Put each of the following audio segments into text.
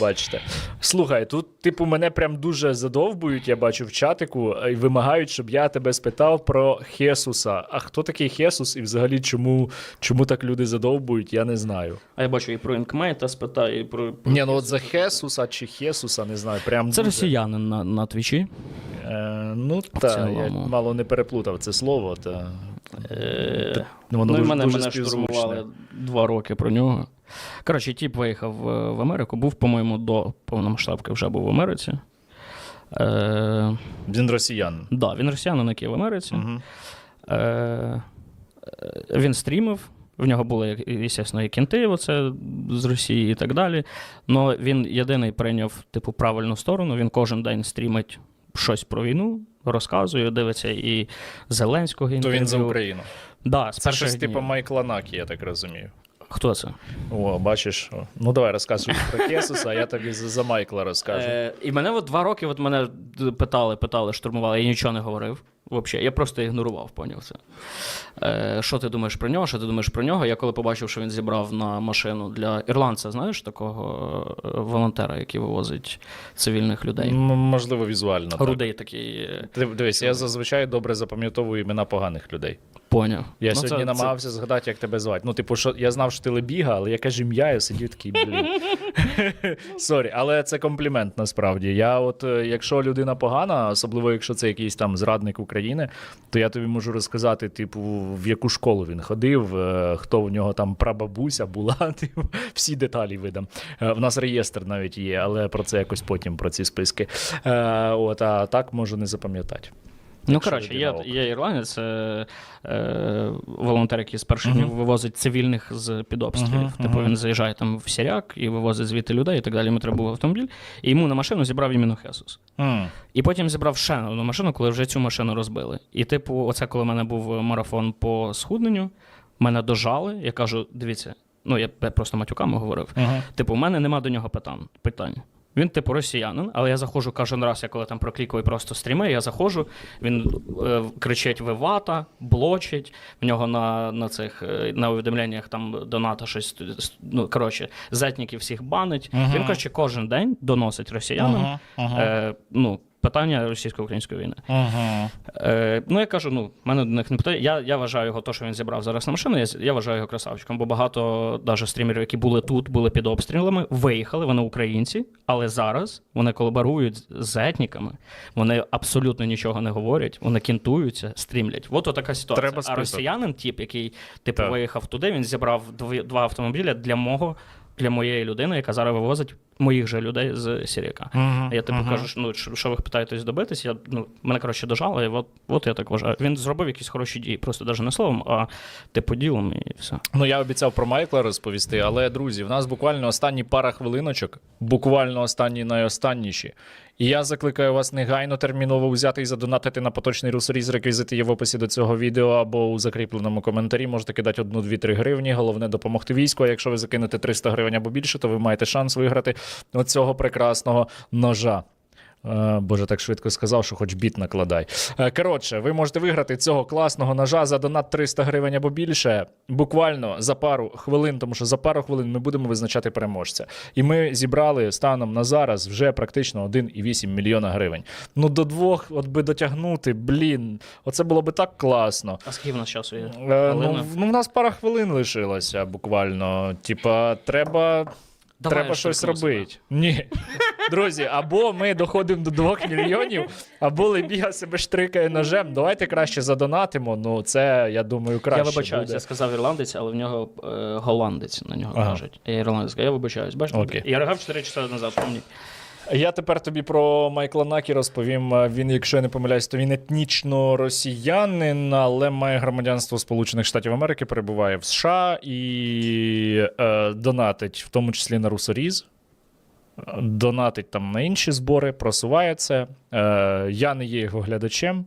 Бачите. Слухай, тут, типу, мене прям дуже задовбують, я бачу в чатику, і вимагають, щоб я тебе спитав про Хесуса. А хто такий Хесус і взагалі чому, чому так люди задовбують, я не знаю. А я бачу і про інкмейта спитаю, і про. про- Ні, ну от за Хесуса чи Хесуса, не знаю. Прям Це дуже. росіянин на, на твічі. Е, ну так, я мало не переплутав це слово. Та... Е, Ну, воно ну, і дуже- мене, дуже мене штурмували два роки про нього. Коротше, тіп виїхав в Америку, був, по-моєму, до повномасштабки вже був в Америці. Е, Він росіян. да, він росіянин, який в Америці. Угу. Е, він стрімив. В нього були, звісно, і кінти оце з Росії і так далі. Але він єдиний прийняв типу правильну сторону. Він кожен день стрімить щось про війну, розказує, дивиться і Зеленського То він за Україну. Да, з Це щось типу. Майкла Накі, я так розумію. Хто це? О, бачиш. Ну давай розказуй про Хесуса, а я тобі за, Майкла розкажу. Е, і мене от два роки от мене питали, питали, штурмували, я нічого не говорив. Взагалі, я просто ігнорував, поняв це. Е, що ти думаєш про нього? Що ти думаєш про нього? Я коли побачив, що він зібрав на машину для ірландця, знаєш, такого е, волонтера, який вивозить цивільних людей. М, Можливо, візуально. Так. Такий е, Дивись, я зазвичай добре запам'ятовую імена поганих людей. Поняв. Я Ну, сьогодні це- намагався згадати, як тебе звати. Ну, типу, що я знав, що ти лебіга, але яке ж ім'я, я сидів такий, блін. Сорі, але це комплімент насправді. Я, от, е, якщо людина погана, особливо якщо це якийсь там зрадник України, то я тобі можу розказати, типу, в яку школу він ходив, е, хто в нього там прабабуся була, типу, всі деталі видам. Е, В нас реєстр навіть є, але про це якось потім, про ці списки. От, а так можу не запам'ятати. Ну, коротше, є, є ірландець, е, е, волонтер, який з перших днів вивозить цивільних з під обстрілів. Мгм, Типу він заїжджає там в Сіряк і вивозить звідти людей і так далі. Йому треба був автомобіль. І йому на машину зібрав іменно Хесус. М. І потім зібрав ще одну машину, коли вже цю машину розбили. І, типу, оце коли в мене був марафон по схудненню, мене дожали. Я кажу: дивіться, ну я просто матюками говорив. Мгм. Типу, у мене нема до нього питань. питань. Він, типу, росіянин, але я заходжу кожен раз, я коли там проклікую просто стріми, я заходжу, він е, кричить вивата, блочить, в нього на, на цих е, на увідомленнях там доната щось. Ну, коротше, зетників всіх банить. Мгм. Він, коротше, кожен день доносить росіянам Ага, ага. е, ну, питання російсько-української війни. Ага. Е, ну, я кажу, ну, мене до них не питає. Я, я вважаю його, то, що він зібрав зараз на машину, я, я вважаю його красавчиком, бо багато навіть стрімерів, які були тут, були під обстрілами, виїхали, вони українці, але зараз вони колаборують з етніками, вони абсолютно нічого не говорять, вони кінтуються, стрімлять. От така ситуація. Треба а росіянин, тип, який типу, Так. виїхав туди, він зібрав дві, два автомобіля для мого. Для моєї людини, яка зараз вивозить моїх же людей з Сіріка. Мгм, Я типу мгм. кажу, ну, що що ви питаєтесь добитись? Я, ну, мене, коротше, дожали, і от, от я так вважаю. Він зробив якісь хороші дії, просто навіть не словом, а типу ділом і все. Ну, я обіцяв про Майкла розповісти, але друзі, в нас буквально останні пара хвилиночок, буквально останні найостанніші. Я закликаю вас негайно терміново взяти і задонатити на поточний русоріз. Реквізити є в описі до цього відео або у закріпленому коментарі. Можете кидати 1-2-3 гривні. Головне допомогти війську. А якщо ви закинете 300 гривень або більше, то ви маєте шанс виграти оцього прекрасного ножа. Е, Боже, так швидко сказав, що хоч біт накладай. Е, Коротше, ви можете виграти цього класного ножа за донат 300 гривень або більше. Буквально за пару хвилин, тому що за пару хвилин ми будемо визначати переможця. І ми зібрали станом на зараз вже практично 1,8 мільйона гривень. Ну до двох, от би дотягнути, блін, оце було би так класно. А скільки в нас часу є? Е, ну, ну, в нас пара хвилин лишилося буквально. Типа, треба. Давай Треба щось робити. Ні. Друзі, або ми доходимо до 2 мільйонів, або Лебіга себе штрикає ножем. Давайте краще задонатимо. Ну, це, я думаю, краще. Я вибачаюсь, буде. я сказав ірландець, але в нього е, голландець на нього Ага. кажуть. Я ірландець, я вибачаюсь. Бачите? Окей. Я ригав 4 часа назад. Помні. Я тепер тобі про Майкла Накі розповім. Він, якщо я не помиляюсь, то він етнічно росіянин, але має громадянство Сполучених Штатів Америки, перебуває в США і е, донатить, в тому числі на Русоріз. Донатить там на інші збори, просуває це. Е, я не є його глядачем.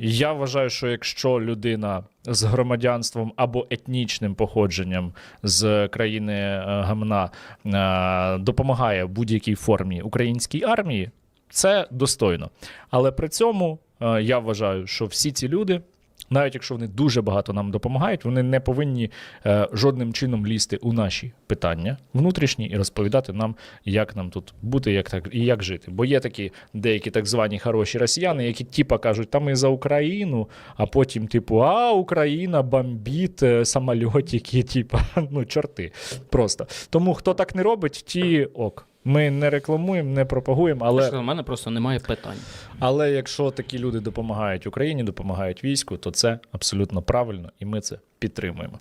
Я вважаю, що якщо людина з громадянством або етнічним походженням з країни е, гамна е, допомагає будь-якій формі українській армії, це достойно. Але при цьому е, я вважаю, що всі ці люди навіть якщо вони дуже багато нам допомагають, вони не повинні е, жодним чином лізти у наші питання внутрішні і розповідати нам, як нам тут бути, як так і як жити. Бо є такі деякі так звані хороші росіяни, які типа кажуть, та ми за Україну, а потім, типу, а Україна бомбить е, самольотики, типа, ну, чорти. Просто. Тому хто так не робить, ті ок. Ми не рекламуємо, не пропагуємо, але. У мене просто немає питань. Але якщо такі люди допомагають Україні, допомагають війську, то це абсолютно правильно, і ми це підтримуємо.